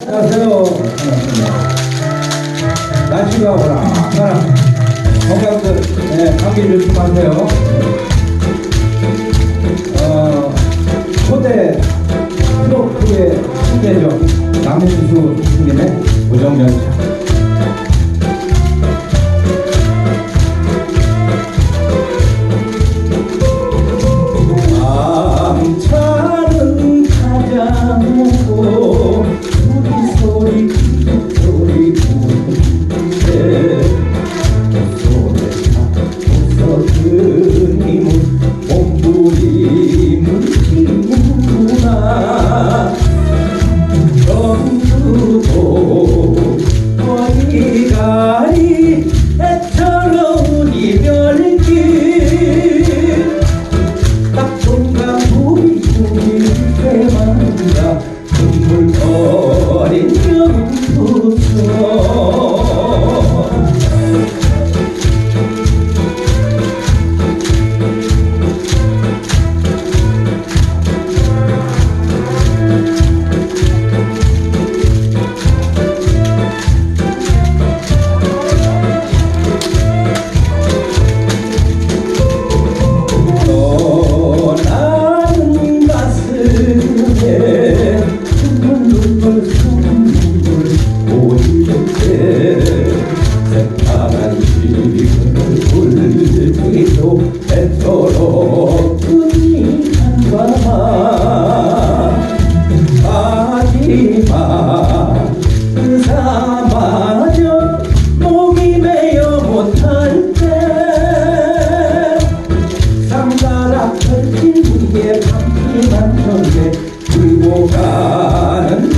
안녕하세요. 날씨가 오락가락 건강들 네, 감기 조심하세요. 어, 초대 트로트의 신대죠. 남해주수 중님의 우정연차. 상가락 펼친 위에 감기만 전에 들고 가는